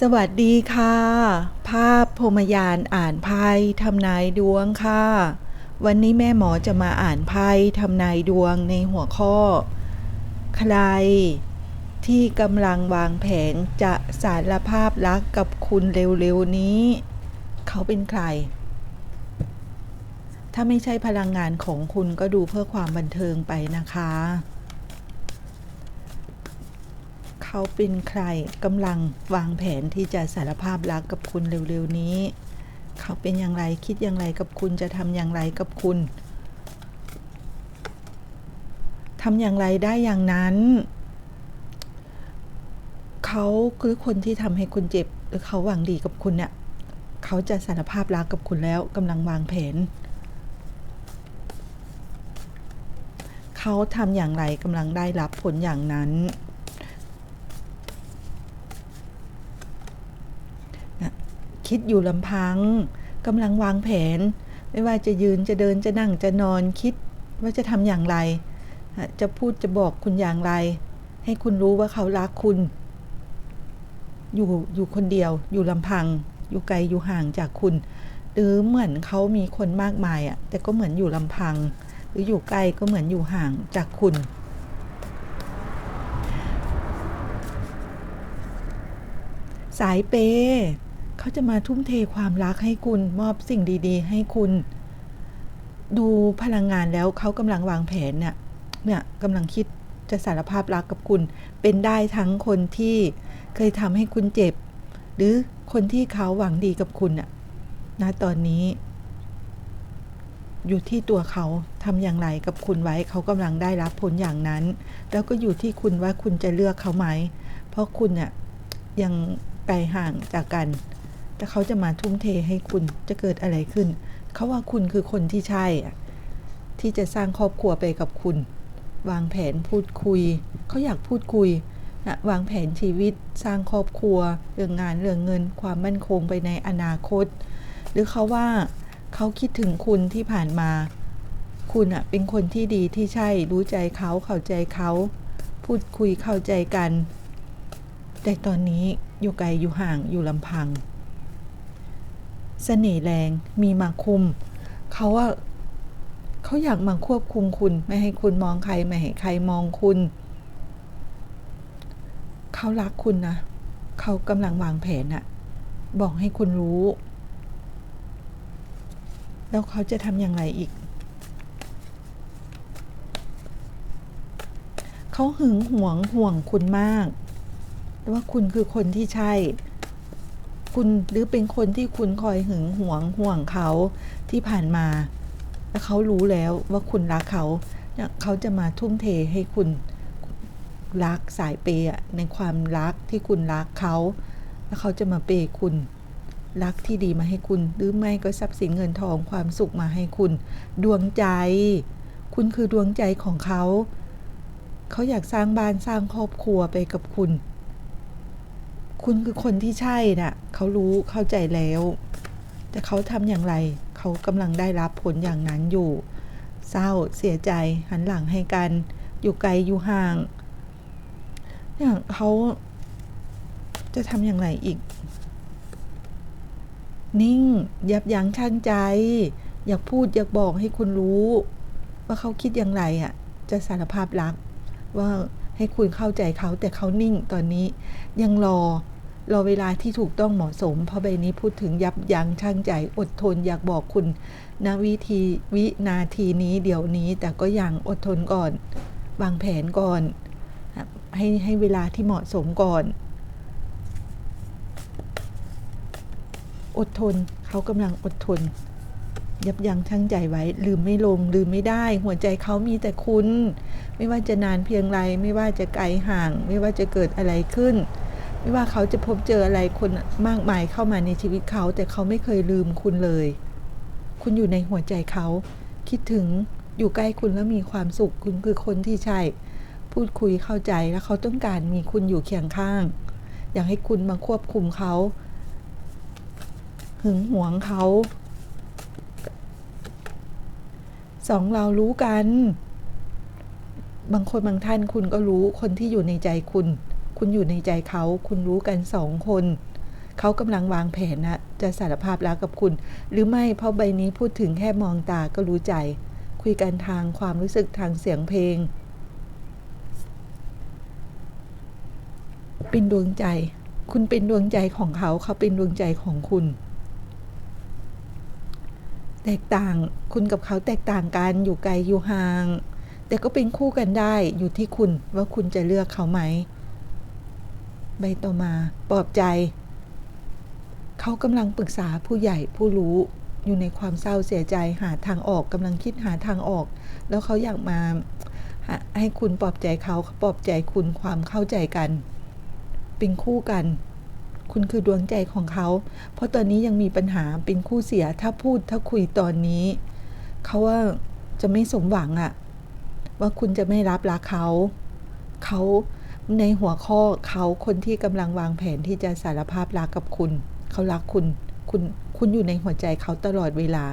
สวัสดีค่ะ ภาพพรมยานอ่านไพ่ทำนายดวงค่ะ วันนี้แม่หมอจะมาอ่านไพ่ทำนายดวงในหัวข้อ ใคร ที่กำลังวางแผนจะสารภาพรักกับคุณเร็วๆนี้ เขาเป็นใคร ถ้าไม่ใช่พลังงานของคุณก็ดูเพื่อความบันเทิงไปนะคะ เขาเป็นใครกำลังวางแผนที่จะสารภาพรักกับคุณเร็วๆนี้ เขาเป็นอย่างไรคิดอย่างไรกับคุณจะทำอย่างไรกับคุณทำอย่างไรได้อย่างนั้น เขาคือคนที่ทำให้คุณเจ็บหรือเขาหวังดีกับคุณเนี่ยเขาจะสารภาพรักกับคุณแล้วกำลังวางแผน เขาทำอย่างไรกำลังได้รับผลอย่างนั้น คิดอยู่ลำพังกำลังวางแผน ไม่ว่าจะยืนจะเดินจะนั่งจะนอนคิดว่าจะทำอย่างไร จะพูดจะบอกคุณอย่างไร ให้คุณรู้ว่าเขารักคุณ อยู่อยู่คนเดียว อยู่ลำพัง อยู่ไกลอยู่ห่างจากคุณ หรือเหมือนเขามีคนมากมายอะแต่ก็เหมือนอยู่ลำพัง หรืออยู่ไกลก็เหมือนอยู่ห่างจากคุณสายเป เขาจะมาทุ่มเทความรักให้คุณ มอบสิ่งดี ๆ ให้คุณ ดูพลังงานแล้วเขากำลังวางแผนเนี่ยเนี่ยกำลังคิดจะสารภาพรักกับคุณ เป็นได้ทั้งคนที่เคยทำให้คุณเจ็บ หรือคนที่เขาหวังดีกับคุณน่ะนะตอนนี้ อยู่ที่ตัวเขาทำอย่างไรกับคุณไว้เขากำลังได้รับผลอย่างนั้น แล้วก็อยู่ที่คุณว่าคุณจะเลือกเขาไหม เพราะคุณเนี่ยยังไกลห่างจากกัน แต่เขาจะมาทุ่มเทให้คุณจะเกิดอะไรขึ้น เขาว่าคุณคือคนที่ใช่อะที่จะสร้างครอบครัวไปกับคุณ วางแผนพูดคุย เขาอยากพูดคุยนะวางแผนชีวิตสร้างครอบครัว เรื่องงานเรื่องเงิน ความมั่นคงไปในอนาคต หรือเขาว่าเขาคิดถึงคุณที่ผ่านมา คุณอะเป็นคนที่ดีที่ใช่รู้ใจเขาเข้าใจเขา พูดคุยเข้าใจกัน แต่ตอนนี้อยู่ไกลอยู่ห่างอยู่ลำพัง เสน่ห์แรงมีมาคุม เขาว่าเขาอยากมาควบคุมคุณ ไม่ให้คุณมองใคร ไม่ให้ใครมองคุณ เขารักคุณนะ เขากำลังวางแผนอะบอกให้คุณรู้ แล้วเขาจะทำอย่างไรอีก เขาหึงหวงห่วงคุณมากว่าคุณคือคนที่ใช่ คุณหรือเป็นคนที่คุณคอยหึงหวงห่วงเขาที่ผ่านมา แล้วเขารู้แล้วว่าคุณรักเขาเนี่ยเขาจะมาทุ่มเทให้คุณรักสายเปย์ในความรักที่คุณรักเขา แล้วเขาจะมาเปย์คุณ รักที่ดีมาให้คุณ หรือไม่ก็ทรัพย์สินเงินทองความสุขมาให้คุณ ดวงใจ คุณคือดวงใจของเขา เขาอยากสร้างบ้านสร้างครอบครัวไปกับคุณ คุณคือคนที่ใช่น่ะเขารู้เข้าใจแล้ว แต่เขาทำอย่างไร เขากำลังได้รับผลอย่างนั้นอยู่ เศร้าเสียใจหันหลังให้กัน อยู่ไกลอยู่ห่างเนี่ยเขาจะทำอย่างไรอีก นิ่ง ยับยั้งชั่งใจ อยากพูดอยากบอกให้คุณรู้ ว่าเขาคิดอย่างไรอะ จะสารภาพรักว่า ให้คุณเข้าใจเขาแต่เขานิ่งตอนนี้ ยังรอรอเวลาที่ถูกต้องเหมาะสม เพราะใบนี้พูดถึงยับยั้งชั่งใจอดทนอยากบอกคุณณวิธีวินาทีนี้เดี๋ยวนี้ แต่ก็ยังอดทนก่อน วางแผนก่อน ให้ให้เวลาที่เหมาะสมก่อน อดทนเขากำลังอดทน ยับยั้งชั่งใจไว้ ลืมไม่ลงลืมไม่ได้ หัวใจเขามีแต่คุณ ไม่ว่าจะนานเพียงไร ไม่ว่าจะไกลห่าง ไม่ว่าจะเกิดอะไรขึ้น ไม่ว่าเขาจะพบเจออะไรคนมากมายเข้ามาในชีวิตเขา แต่เขาไม่เคยลืมคุณเลย คุณอยู่ในหัวใจเขา คิดถึงอยู่ใกล้คุณแล้วมีความสุข คุณคือคนที่ใช่ พูดคุยเข้าใจแล้วเขาต้องการมีคุณอยู่เคียงข้าง อยากให้คุณมาควบคุมเขาหึงหวงเขาสองเรารู้กัน บางคนบางท่านคุณก็รู้คนที่อยู่ในใจคุณ คุณอยู่ในใจเขา คุณรู้กันสองคน เขากำลังวางแผนนะจะสารภาพรักกับคุณ หรือไม่เพราะใบนี้พูดถึงแค่มองตาก็รู้ใจ คุยกันทางความรู้สึกทางเสียงเพลง เป็นดวงใจ คุณเป็นดวงใจของเขา เขาเป็นดวงใจของคุณแตกต่าง คุณกับเขาแตกต่างกัน อยู่ไกล อยู่ห่าง แต่ก็เป็นคู่กันได้อยู่ที่คุณว่าคุณจะเลือกเขาไหม ใบต่อมาปลอบใจ เขากำลังปรึกษาผู้ใหญ่ผู้รู้อยู่ในความเศร้าเสียใจหาทางออกกำลังคิดหาทางออก แล้วเขาอยากมาให้คุณปลอบใจเขาปลอบใจคุณความเข้าใจกัน เป็นคู่กัน คุณคือดวงใจของเขา เพราะตอนนี้ยังมีปัญหาเป็นคู่เสียถ้าพูดถ้าคุยตอนนี้ เขาว่าจะไม่สมหวังอะ ว่าคุณจะไม่รับรักเขา เขาในหัวข้อเขาคนที่กำลังวางแผนที่จะสารภาพรักกับคุณ เขารักคุณคุณคุณอยู่ในหัวใจเขาตลอดเวลา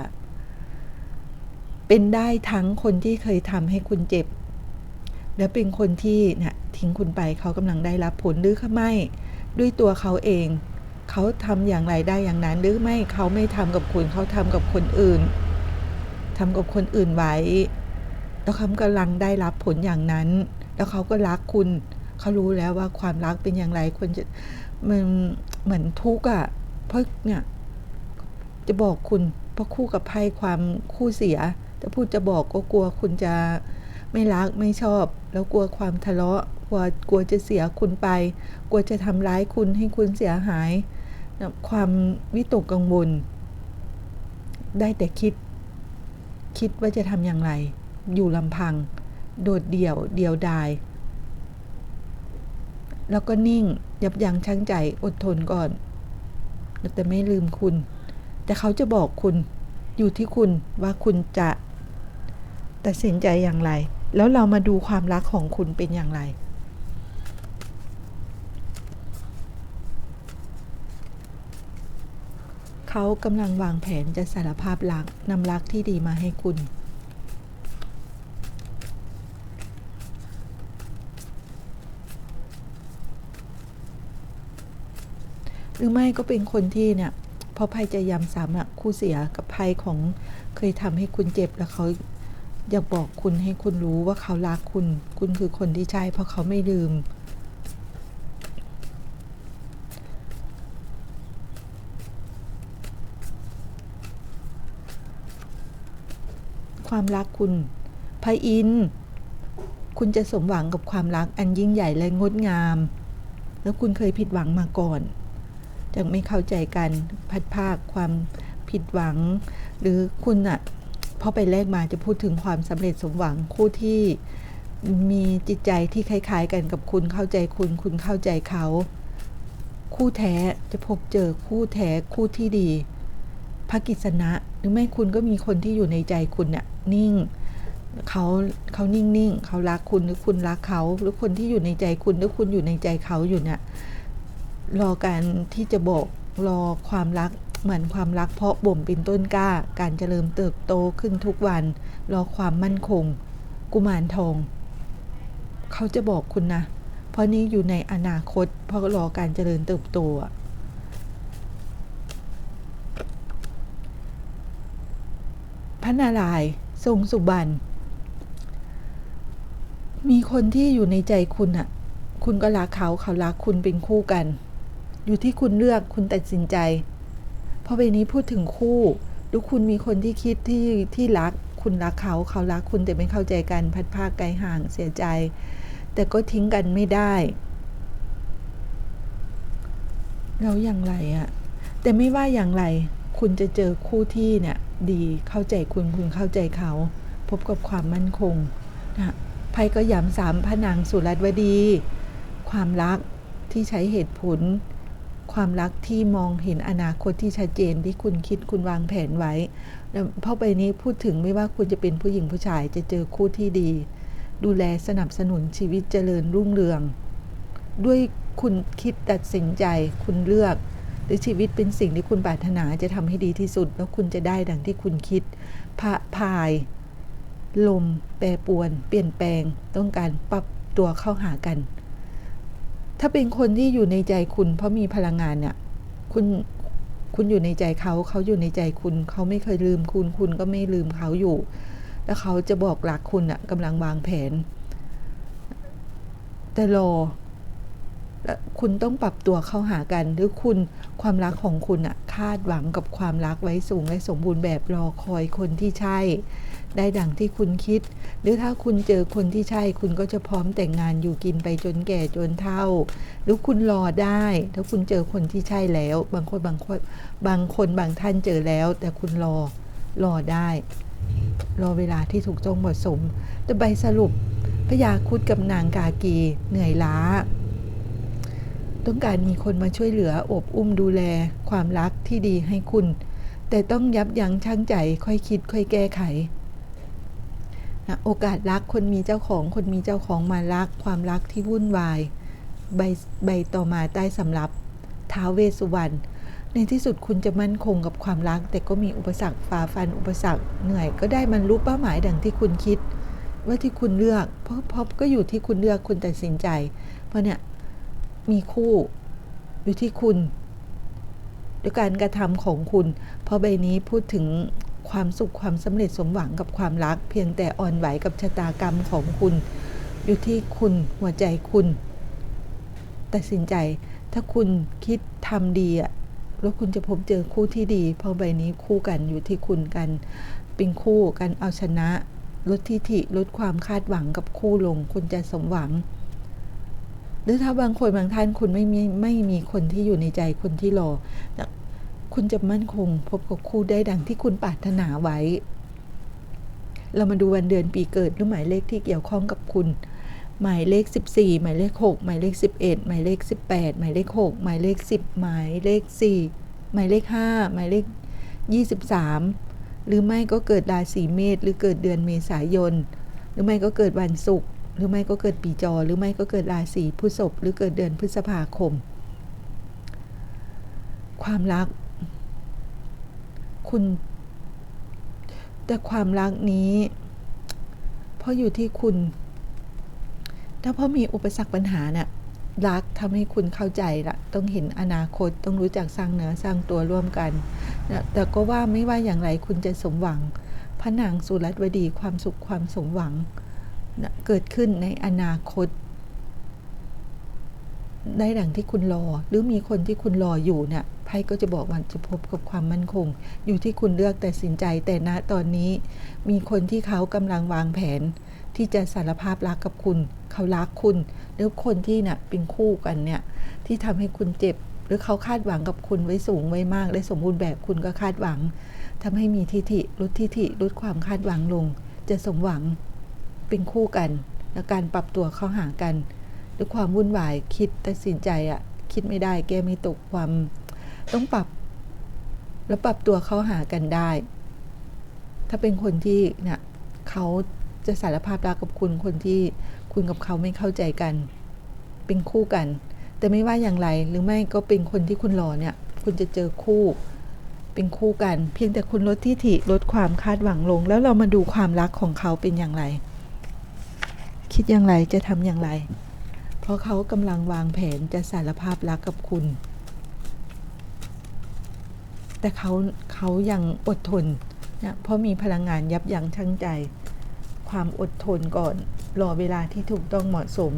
เป็นได้ทั้งคนที่เคยทำให้คุณเจ็บ และเป็นคนที่นี่ยทิ้งคุณไปเขากำลังได้รับผลหรือไม่ด้วยตัวเขาเอง เขาทำอย่างไรได้อย่างนั้นหรือไม่เขาไม่ทำกับคุณเขาทำกับคนอื่นทำกับคนอื่นไว้ แล้วเขากำลังได้รับผลอย่างนั้น แล้วเขาก็รักคุณ เขารู้แล้วว่าความรักเป็นอย่างไรคนจะมันเหมือนทุกข์อะ เพราะเนี่ยจะบอกคุณเพราะคู่กับไพ่ความคู่เสีย จะพูดจะบอกก็กลัวคุณจะไม่รักไม่ชอบ แล้วกลัวความทะเลาะกลัวกลัวจะเสียคุณไป กลัวจะทำร้ายคุณให้คุณเสียหายความวิตกกังวล ได้แต่คิด คิดว่าจะทำอย่างไร อยู่ลำพัง โดดเดี่ยวเดียวดาย แล้วก็นิ่งยับยั้งชั่งใจอดทนก่อน แต่ไม่ลืมคุณ แต่เขาจะบอกคุณอยู่ที่คุณว่าคุณจะตัดสินใจอย่างไร แล้วเรามาดูความรักของคุณเป็นอย่างไรเขากำลังวางแผนจะสารภาพรักนำรักที่ดีมาให้คุณ หรือไม่ก็เป็นคนที่เนี่ยพราะไพ่จะย้ำซ้ำอะคู่เสียกับไพ่ของเคยทำให้คุณเจ็บแล้วเขาอยากบอกคุณให้คุณรู้ว่าเขารักคุณ คุณคือคนที่ใช่เพราะเขาไม่ลืม ความรักคุณพระอินทร์คุณจะสมหวังกับความรักอันยิ่งใหญ่และงดงาม แล้วคุณเคยผิดหวังมาก่อน จากไม่เข้าใจกันพัดภาคความผิดหวัง หรือคุณอะพอไปแลกมาจะพูดถึงความสำเร็จสมหวังคู่ที่มีจิตใจที่คล้ายๆ กันกับคุณเข้าใจคุณ คุณเข้าใจเขา คู่แท้จะพบเจอคู่แท้คู่ที่ดีพระกิษณะหรือไม่คุณก็มีคนที่อยู่ในใจคุณเนี่ยนิ่งเขาเขานิ่งๆเขารักคุณหรือคุณรักเขา หรือคนที่อยู่ในใจคุณหรือคุณอยู่ในใจเขาอยู่เนี่ย รอการที่จะบอกรอความรักเหมือนความรักเพาะบ่มเป็นต้นกล้า การเจริญเติบโตขึ้นทุกวัน รอความมั่นคง กุมารทอง เขาจะบอกคุณนะ เพราะนี้อยู่ในอนาคต เพราะรอการเจริญเติบโตพระนารายณ์ทรงสุบรรณมีคนที่อยู่ในใจคุณอะคุณก็รักเขาเขารักคุณเป็นคู่กัน อยู่ที่คุณเลือกคุณตัดสินใจ เพราะใบนี้พูดถึงคู่ดูคุณมีคนที่คิดที่ที่รัก คุณรักเขาเขารักคุณแต่ไม่เข้าใจกันพัดภาคไกลห่างเสียใจ แต่ก็ทิ้งกันไม่ได้ แล้วอย่างไรอะแต่ไม่ว่าอย่างไร คุณจะเจอคู่ที่เนี่ยดีเข้าใจคุณคุณเข้าใจเขา พบกับความมั่นคงนะไพ่ก็ย้ำสามพระนางสุรัตวดี ความรักที่ใช้เหตุผล ความรักที่มองเห็นอนาคตที่ชัดเจนที่คุณคิดคุณวางแผนไว้เพราะไปนี้พูดถึงไม่ว่าคุณจะเป็นผู้หญิงผู้ชายจะเจอคู่ที่ดี ดูแลสนับสนุนชีวิตเจริญรุ่งเรือง ด้วยคุณคิดตัดสินใจคุณเลือก หรือชีวิตเป็นสิ่งที่คุณปรารถนาจะทำให้ดีที่สุด แล้วคุณจะได้ดังที่คุณคิดพะพาย ลม แปรปวน เปลี่ยนแปลง ต้องการปรับตัวเข้าหากัน ถ้าเป็นคนที่อยู่ในใจคุณ เพราะมีพลังงานเนี่ยคุณคุณอยู่ในใจเขาเขาอยู่ในใจคุณ เขาไม่เคยลืมคุณ คุณก็ไม่ลืมเขาอยู่ แล้วเขาจะบอกรักคุณอะกำลังวางแผน แต่รอและคุณต้องปรับตัวเข้าหากัน หรือคุณความรักของคุณอะคาดหวังกับความรักไว้สูงและสมบูรณ์แบบรอคอยคนที่ใช่ ได้ดังที่คุณคิด หรือถ้าคุณเจอคนที่ใช่คุณก็จะพร้อมแต่งงานอยู่กินไปจนแก่จนเฒ่า หรือคุณรอได้ ถ้าคุณเจอคนที่ใช่แล้ว บางคนบางคนบางคนบางท่านเจอแล้ว แต่คุณรอรอได้ รอเวลาที่ถูกต้องเหมาะสม แต่ใบสรุปพญาคุดกับนางกากีเหนื่อยล้า ต้องการมีคนมาช่วยเหลืออบอุ้มดูแลความรักที่ดีให้คุณ แต่ต้องยับยั้งชั่งใจค่อยคิดค่อยแก้ไข นะโอกาสรักคนมีเจ้าของคนมีเจ้าของมารัก ความรักที่วุ่นวาย ใบใบต่อมาใต้สำรับท้าเวสุวรรณในที่สุดคุณจะมั่นคงกับความรัก แต่ก็มีอุปสรรคฝ่าฟันอุปสรรคเหนื่อยก็ได้บรรลุเป้าหมายดังที่คุณคิด ว่าที่คุณเลือกเพราะพราะก็อยู่ที่คุณเลือกคุณตัดสินใจ เพราะเนี่ยมีคู่อยู่ที่คุณด้วยการกระทำของคุณ เพราะใบนี้พูดถึง ความสุขความสำเร็จสมหวังกับความรัก เพียงแต่อ่อนไหวกับชะตากรรมของคุณ อยู่ที่คุณหัวใจคุณตัดสินใจถ้าคุณคิดทำดีอะแล้วคุณจะพบเจอคู่ที่ดี เพราะใบนี้คู่กันอยู่ที่คุณกัน เป็นคู่กันเอาชนะ ลดทิฐิลดความคาดหวังกับคู่ลง คุณจะสมหวัง หรือถ้าบางคนบางท่านคุณไม่มีไม่มีคนที่อยู่ในใจคนที่รอ คุณจะมั่นคง พบกับคู่ได้ดังที่คุณปรารถนาไว้ เรามาดูวันเดือนปีเกิดหรือหมายเลขที่เกี่ยวข้องกับคุณ หมายเลข 14 หมายเลข 6 หมายเลข 11 หมายเลข 18 หมายเลข 6 หมายเลข 10 หมายเลข 4 หมายเลข 5 หมายเลข 23 หรือไม่ก็เกิดราศีเมษหรือเกิดเดือนเมษายน หรือไม่ก็เกิดวันศุกร์หรือไม่ก็เกิดปีจอ หรือไม่ก็เกิดราศีพฤษภหรือเกิดเดือนพฤษภาคม ความรัก คุณ แต่ความรักนี้เพราะอยู่ที่คุณ ถ้าพราะมีอุปสรรคปัญหาเนี่ยรักทำให้คุณเข้าใจละต้องเห็นอนาคตต้องรู้จักสร้างเนื้อสร้างตัวร่วมกันนะแต่ก็ว่าไม่ว่าอย่างไรคุณจะสมหวังพระนางสุรัตวดีความสุขความสมหวังนะเกิดขึ้นในอนาคต ได้ดังที่คุณรอ หรือมีคนที่คุณรออยู่เนี่ยไพ่ก็จะบอกว่าจะพบกับความมั่นคง อยู่ที่คุณเลือกแต่สินใจแต่ณตอนนี้ มีคนที่เขากำลังวางแผน ที่จะสารภาพรักกับคุณ เขารักคุณหรือคนที่เนี่ยเป็นคู่กันเนี่ยที่ทำให้คุณเจ็บ หรือเขาคาดหวังกับคุณไว้สูงไว้มากและสมบูรณ์แบบคุณก็คาดหวังทำให้มีทิฐิลดทิฐิลดความคาดหวังลง จะสมหวังเป็นคู่กัน และการปรับตัวเข้าหากัน ด้วยความวุ่นวายคิดตัดสินใจอะคิดไม่ได้แก้ไม่ตกความต้องปรับ แล้วปรับตัวเข้าหากันได้ ถ้าเป็นคนที่เนี่ยเขาจะสารภาพรักกับคุณคนที่คุณกับเขาไม่เข้าใจกัน เป็นคู่กัน แต่ไม่ว่าอย่างไรหรือไม่ก็เป็นคนที่คุณรอเนี่ย คุณจะเจอคู่ เป็นคู่กัน เพียงแต่คุณลดที่ถิลดความคาดหวังลง แล้วเรามาดูความรักของเขาเป็นอย่างไร คิดอย่างไรจะทำอย่างไร เพราะเขากำลังวางแผนจะสารภาพรักกับคุณ แต่เขาเขายังอดทนนะเพราะมีพลังงานยับยั้งชั่งใจ ความอดทนก่อน รอเวลาที่ถูกต้องเหมาะสม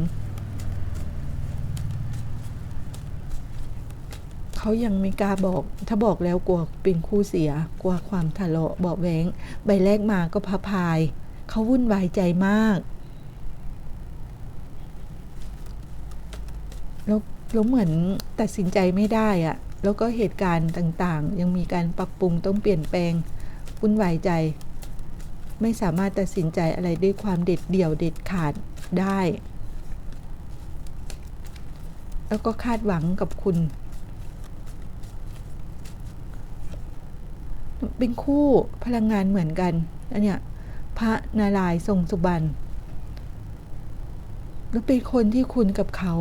เขายังไม่กล้าบอก ถ้าบอกแล้วกลัวเป็นคู่เสีย กลัวความทะเลาะเบาะแวงใบแรกมาก็พะพาย เขาวุ่นวายใจมาก แล้วแล้วเหมือนตัดสินใจไม่ได้อะแล้วก็เหตุการณ์ต่างๆ ยังมีการปรับปรุงต้องเปลี่ยนแปลงวุ่นวายใจ ไม่สามารถตัดสินใจอะไรด้วยความเด็ดเดี่ยวเด็ดขาดได้ แล้วก็คาดหวังกับคุณ เป็นคู่พลังงานเหมือนกันอันเนี้ยพระนารายณ์ทรงสุบรรณแล้วเป็นคนที่คุณกับเขา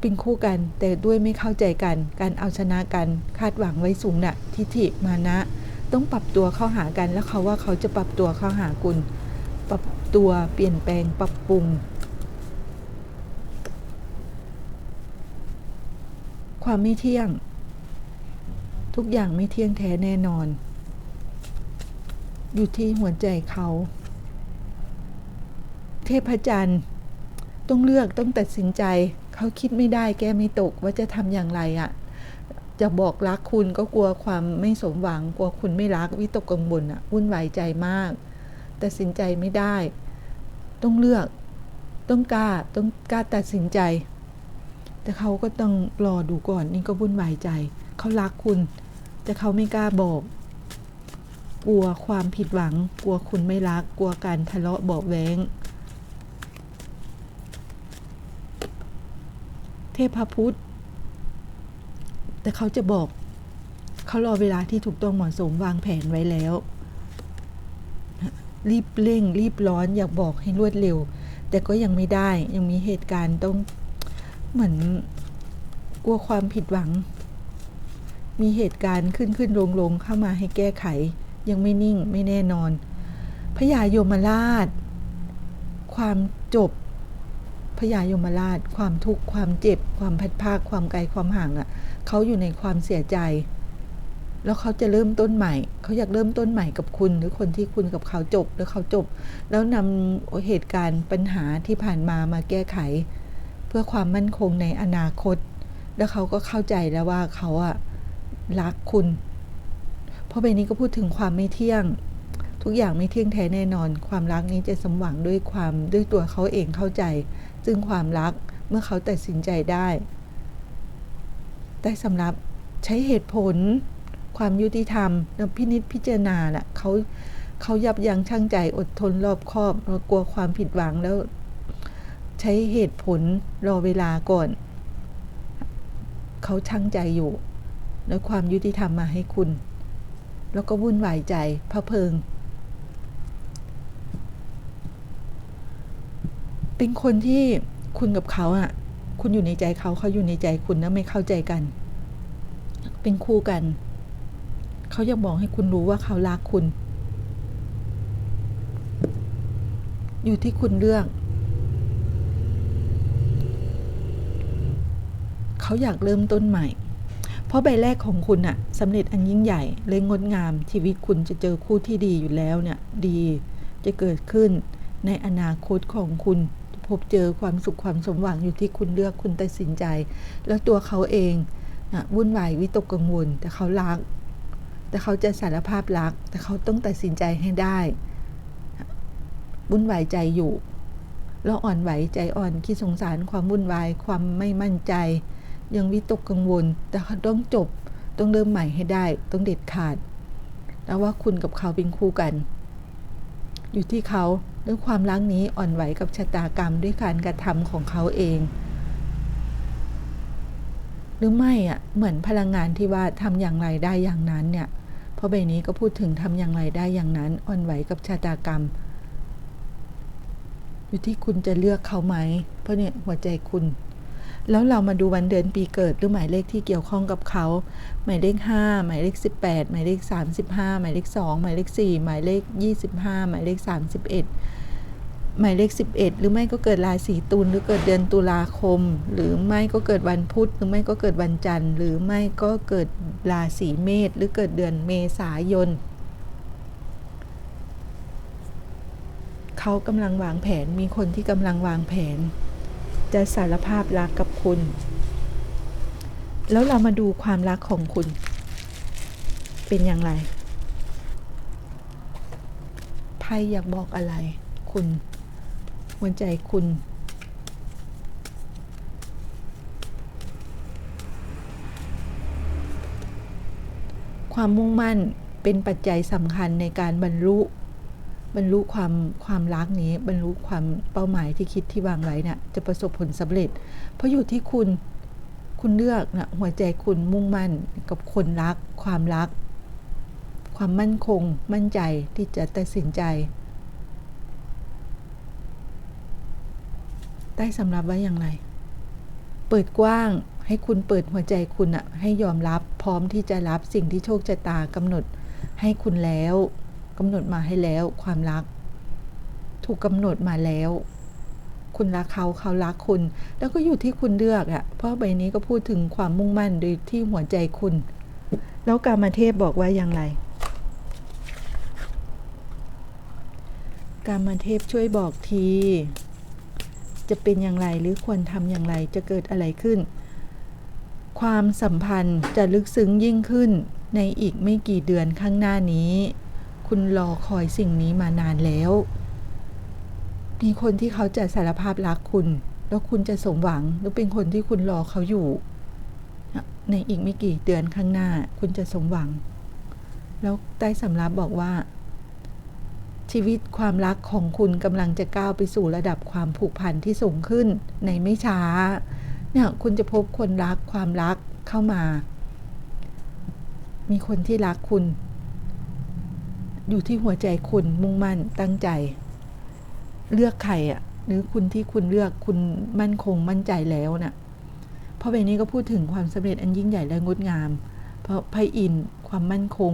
เป็นคู่กัน แต่ด้วยไม่เข้าใจกัน การเอาชนะกัน คาดหวังไว้สูงน่ะทิฐิมานะ ต้องปรับตัวเข้าหากันแล้วเขาว่าเขาจะปรับตัวเข้าหาคุณ ปรับตัวเปลี่ยนแปลงปรับปรุง ความไม่เที่ยง ทุกอย่างไม่เที่ยงแท้แน่นอน อยู่ที่หัวใจเขา เทพจันทร์ต้องเลือกต้องตัดสินใจ เขาคิดไม่ได้แก้ไม่ตกว่าจะทำอย่างไรอะ่ะจะบอกรักคุณก็กลัวความไม่สมหวัง กลัวคุณไม่รักวิตกกังวลอะ่ะวุ่นวายใจมากตัดสินใจไม่ได้ ต้องเลือกต้องกล้าต้องกล้าตัดสินใจ แต่เขาก็ต้องรอดูก่อนนี่ก็วุ่นวายใจ เขารักคุณ แต่เขาไม่กล้าบอก กลัวความผิดหวัง กลัวคุณไม่รัก กลัวการทะเลาะเบาะแว้ง เทพพุทธ แต่เขาจะบอก เขารอเวลาที่ถูกต้องเหมาะสมวางแผนไว้แล้ว รีบเร่ง รีบร้อนอยากบอกให้รวดเร็ว แต่ก็ยังไม่ได้ยังมีเหตุการณ์ต้องเหมือนกลัวความผิดหวัง มีเหตุการณ์ขึ้นขึ้นลงลงเข้ามาให้แก้ไข ยังไม่นิ่งไม่แน่นอนพญายมราช ความจบ พญายมราช ความทุกข์ความเจ็บ ความพัดภาคความไกลความห่างอะ่ะเขาอยู่ในความเสียใจ แล้วเขาจะเริ่มต้นใหม่ เขาอยากเริ่มต้นใหม่กับคุณ หรือคนที่คุณกับเขาจบแล้วเขาจบ แล้วนำเหตุการณ์ปัญหาที่ผ่านมามาแก้ไข เพื่อความมั่นคงในอนาคต แล้วเขาก็เข้าใจแล้วว่าเขาอะรักคุณ เพราะใบนี้ก็พูดถึงความไม่เที่ยงทุกอย่างไม่เที่ยงแท้แน่นอน ความรักนี้จะสมหวังด้วยความด้วยตัวเขาเองเข้าใจ ซึ่งความรักเมื่อเขาตัดสินใจได้ได้สำหรับใช้เหตุผลความยุติธรรมพินิจพิจารณาแหละเขาเขายับยั้งชั่งใจอดทนรอบคอบแล้วกลัวความผิดหวังแล้ว ใช้เหตุผลรอเวลาก่อน เขาชั่งใจอยู่ แล้วความยุติธรรมมาให้คุณ แล้วก็วุ่นวายใจพระเพิง เป็นคนที่คุณกับเขาอะคุณอยู่ในใจเขาเขาอยู่ในใจคุณนะไม่เข้าใจกัน เป็นคู่กัน เขาอยากบอกให้คุณรู้ว่าเขารักคุณ อยู่ที่คุณเลือก เขาอยากเริ่มต้นใหม่ เพราะใบแรกของคุณอะสำเร็จอันยิ่งใหญ่ เลยงดงาม ชีวิตคุณจะเจอคู่ที่ดีอยู่แล้วเนี่ย ดีจะเกิดขึ้นในอนาคตของคุณ พบเจอความสุขความสมหวังอยู่ที่คุณเลือกคุณตัดสินใจ แล้วตัวเขาเองนะวุ่นวายวิตกกังวล แต่เขารัก แต่เขาจะสารภาพรัก แต่เขาต้องตัดสินใจให้ได้วุ่นวายใจอยู่ แล้วอ่อนไหวใจอ่อนคิดสงสารความวุ่นวาย ความไม่มั่นใจ ยังวิตกกังวล แต่เขาต้องจบต้องเริ่มใหม่ให้ได้ ต้องเด็ดขาด แล้วว่าคุณกับเขาเป็นคู่กัน อยู่ที่เขา เรื่อความรักนี้อ่อนไหวกับชะตากรรมด้วยการกระทำของเขาเอง หรือไม่อะเหมือนพลังงานที่ว่าทำอย่างไรได้อย่างนั้นเนี่ยพราะใบนี้ก็พูดถึงทำอย่างไรได้อย่างนั้นอ่อนไหวกับชะตากรรม อยู่ที่คุณจะเลือกเขาไหม เพราะเนี่ยหัวใจคุณ แล้วเรามาดูวันเดือนปีเกิดหรือหมายเลขที่เกี่ยวข้องกับเขา หมายเลข 5 หมายเลข 18 หมายเลข 35 หมายเลข 2 หมายเลข 4 หมายเลข 25 หมายเลข 31 หมายเลข 11 หรือไม่ก็เกิดราศีตุลหรือเกิดเดือนตุลาคม หรือไม่ก็เกิดวันพุธหรือไม่ก็เกิดวันจันทร์หรือไม่ก็เกิดราศีเมษหรือเกิดเดือนเมษายนเขากำลังวางแผนมีคนที่กำลังวางแผน จะสารภาพรักกับคุณ แล้วเรามาดูความรักของคุณ เป็นอย่างไรไพ่อยากบอกอะไร คุณหัวใจคุณความมุ่งมั่นเป็นปัจจัยสำคัญในการบรรลุ บรรลุความความรักนี้บรรลุความเป้าหมายที่คิดที่วางไว้เนะ่ยจะประสบผลสำเร็จ เพราะอยู่ที่คุณคุณเลือกนะหัวใจคุณมุ่งมั่นกับคนรัก ความรัก ความมั่นคง มั่นใจที่จะตัดสินใจ ได้สำหรับว่าอย่างไร เปิดกว้างให้คุณเปิดหัวใจคุณอะให้ยอมรับพร้อมที่จะรับสิ่งที่โชคชะตากำหนดให้คุณแล้ว กำหนดมาให้แล้วความรัก ถูกกำหนดมาแล้ว คุณรักเขาเขารักคุณ แล้วก็อยู่ที่คุณเลือกอะเพราะใบนี้ก็พูดถึงความมุ่งมั่นโดยที่หัวใจคุณ แล้วกามเทพบอกว่าอย่างไรกามเทพช่วยบอกที จะเป็นอย่างไรหรือควรทำอย่างไรจะเกิดอะไรขึ้น ความสัมพันธ์จะลึกซึ้งยิ่งขึ้นในอีกไม่กี่เดือนข้างหน้านี้ คุณรอคอยสิ่งนี้มานานแล้ว มีคนที่เขาจะสารภาพรักคุณ แล้วคุณจะสมหวังหรือเป็นคนที่คุณรอเขาอยู่ ในอีกไม่กี่เดือนข้างหน้าคุณจะสมหวัง แล้วใต้สำรับบอกว่า ชีวิตความรักของคุณกำลังจะก้าวไปสู่ระดับความผูกพันที่สูงขึ้นในไม่ช้า เนี่ยคุณจะพบคนรักความรักเข้ามา มีคนที่รักคุณ อยู่ที่หัวใจคุณมุ่งมั่นตั้งใจ เลือกใครอะ่ะหรือคุณที่คุณเลือกคุณมั่นคงมั่นใจแล้วน่ะเพราะใบนี้ก็พูดถึงความสำเร็จอันยิ่งใหญ่และงดงาม เพราะไพ่อินความมั่นคง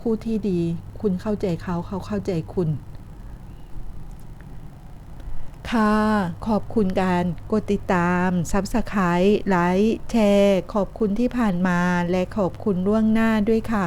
คู่ที่ดี คุณเข้าใจเขาเขาเข้าใจคุณ ค่ะ ขอบคุณการกดติดตาม Subscribe ไลค์แชร์ ขอบคุณที่ผ่านมาและขอบคุณล่วงหน้าด้วยค่ะ